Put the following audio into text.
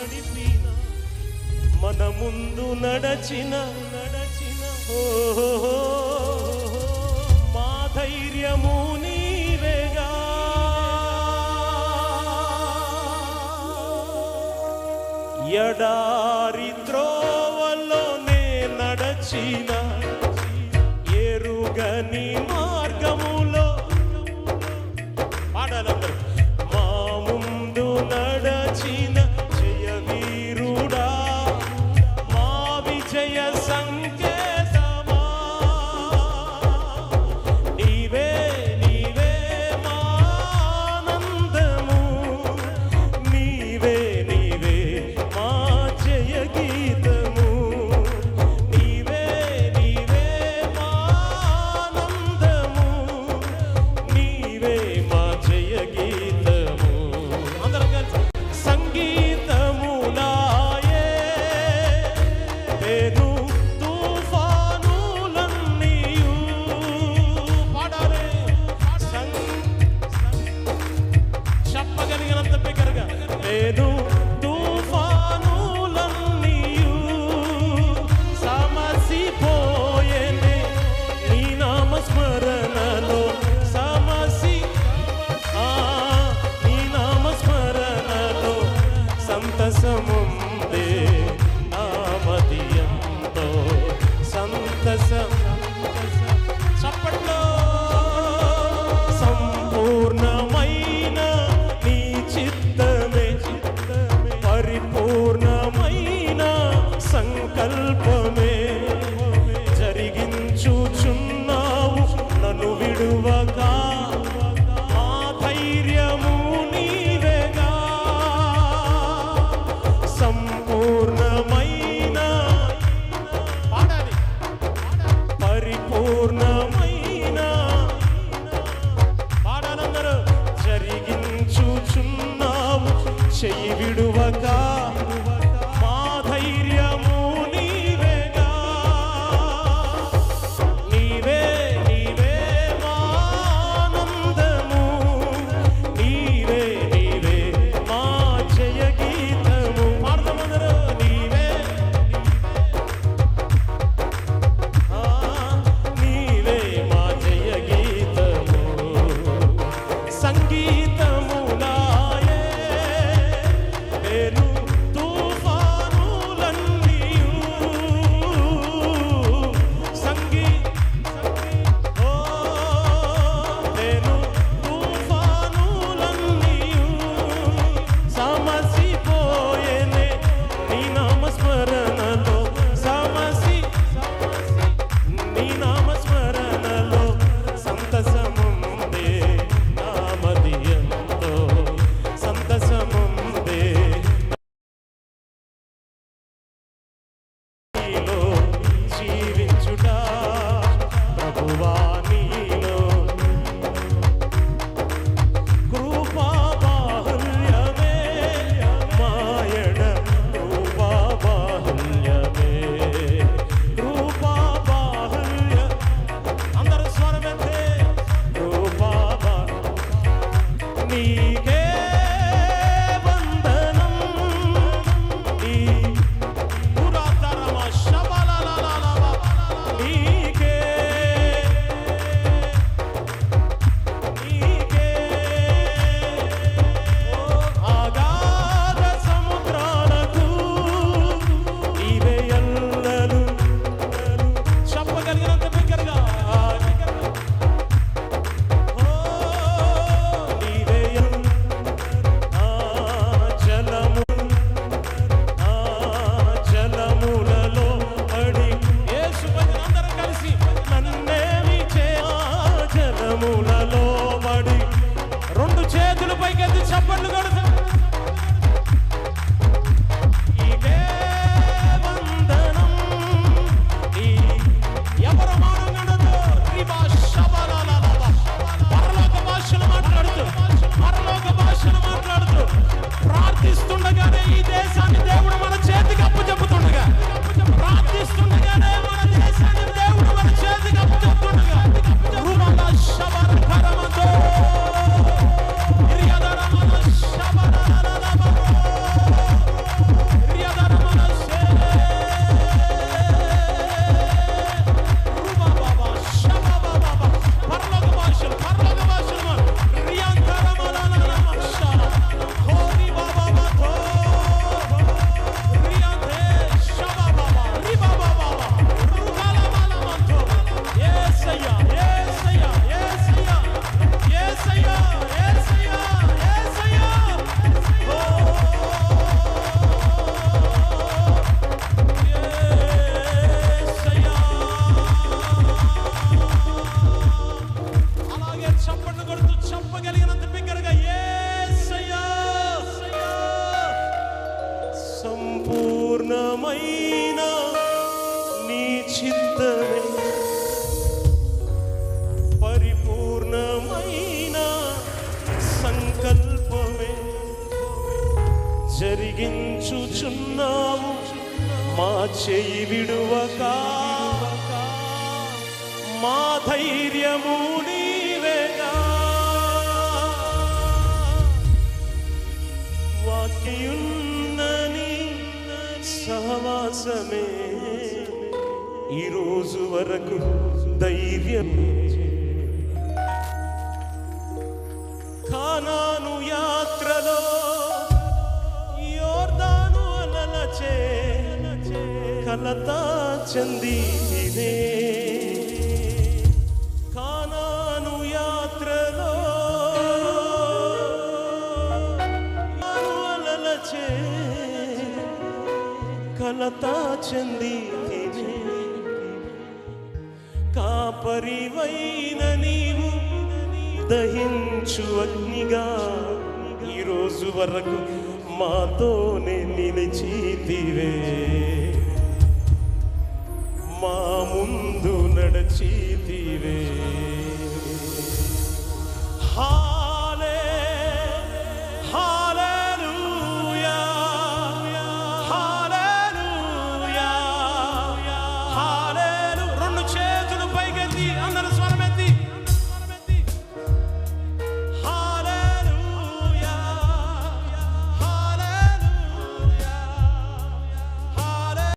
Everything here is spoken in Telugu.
నడిపిన మన ముందు నడచిన. నడచిన మా ధైర్యము నీవేగా. ఎడారి త్రోవలోనే నడచిన ఎరుగని మార్గములో. పాడాలందరూ మా ముందు నడచిన medo. You. ప్రవర్తిస్తుండగానే ఈ దేశాన్ని చెప్పగలిగినంత బిగ్గరగా ఏసయ్యా సంపూర్ణమైన నీ చింత పరిపూర్ణమైన సంకల్పమే. జరిగించుచున్నావు మా చెయ్యి విడువక. మా ధైర్యము రోజు వరకు ధైర్యమే కానాను యాత్రలో యోర్దాను అలలచే కలత చెంది ఇదే పరివైన నీవు దహించు అగ్నిగా. ఈరోజు వరకు మాతోనే నిలిచితివే. మా ముందు నడచీతివే. హా!